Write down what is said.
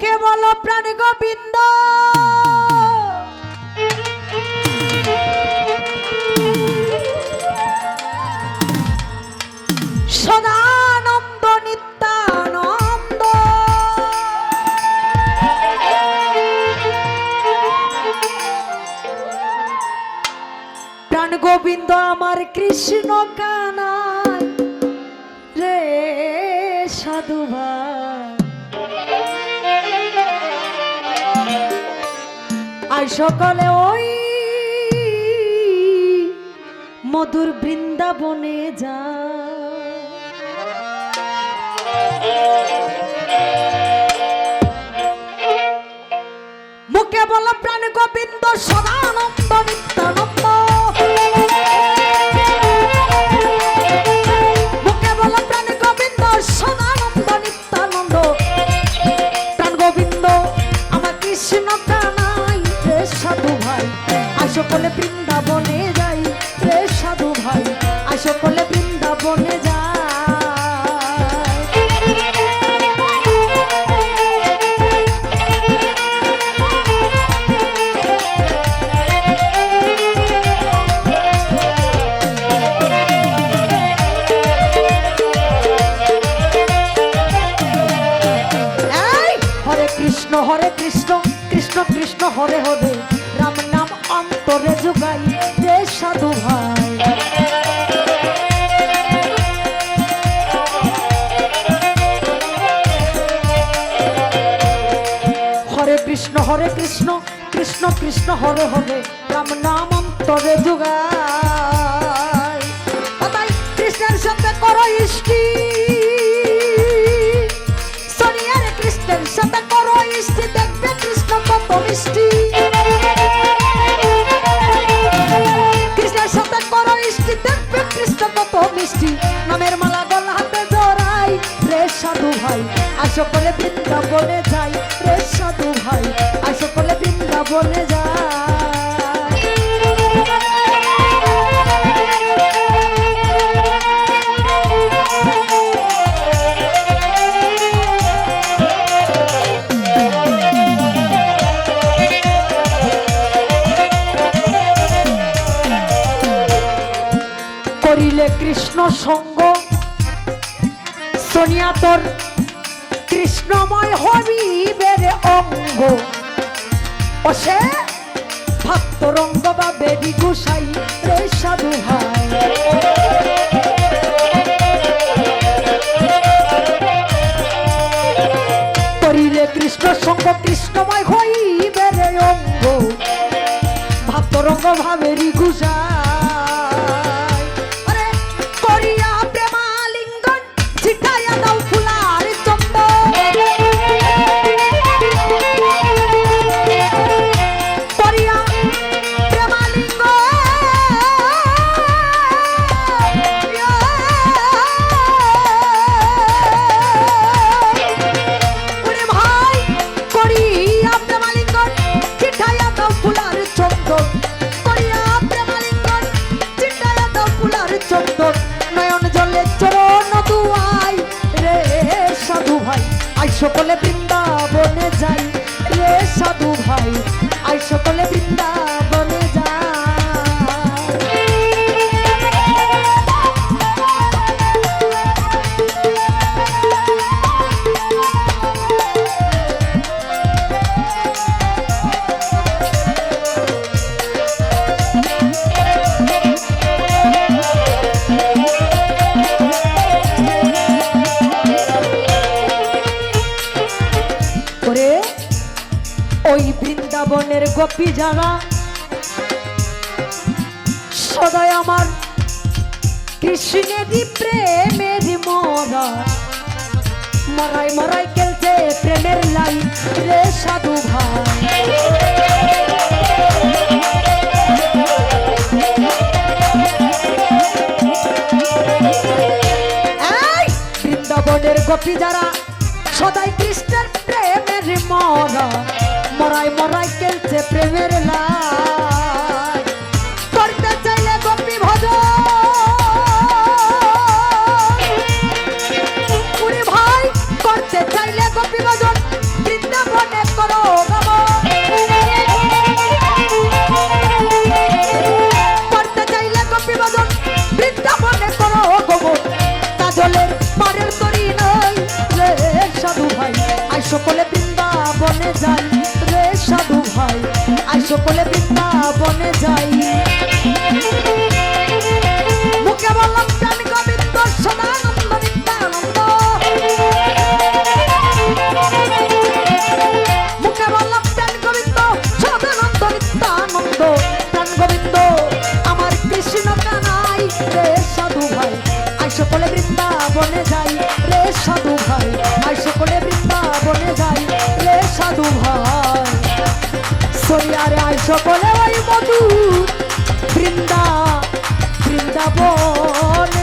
মুখে বলো প্রাণ গোবিন্দ। সদানন্দ নিত্যানন্দ। প্রাণ গোবিন্দ আমার কৃষ্ণ কানাই রে সাধু ভাই আর সকালে ওই মধুর বৃন্দাবনে যা। মুখে বল প্রাণ গোবিন্দ সদানন্দ। আসো কলে বৃন্দাবনে হরে কৃষ্ণ হরে কৃষ্ণ কৃষ্ণ কৃষ্ণ, হরে হরে। রাম নাম অন্তরে যুগাই। রে সাধু ভাই। হরে কৃষ্ণ কৃষ্ণ কৃষ্ণ হরে হরে রাম নাম অন্তরে যুগাই বৃন্দাবনে যাই করিলে কৃষ্ণ সঙ্গ। সোনিয়া তোর কৃষ্ণময় হবিবের অঙ্গ। ও সে ভক্ত রঙ্গ বা বেদি গুসাই রে সাধু ভাই করিলে কৃষ্ণ সঙ্গ কৃষ্ণময় হইবের অঙ্গ। ভক্ত রঙ্গ ভাবেরি গুসাই। সকলে বৃন্দাবনে বৃন্দাবনের গোপী যারা সদাই আমার কৃষ্ণেরই প্রেমের মরা। মরাই মরাই খেলছে প্রেমের লাই রে সাধু ভাই। বৃন্দাবনের গোপী যারা, সদাই কৃষ্ণের প্রেমের মরা। মরাই মরাই খেলছে প্রেমের লাই সরিয়ারে আয় সকলে ওই মধু। বৃন্দা বৃন্দাবন।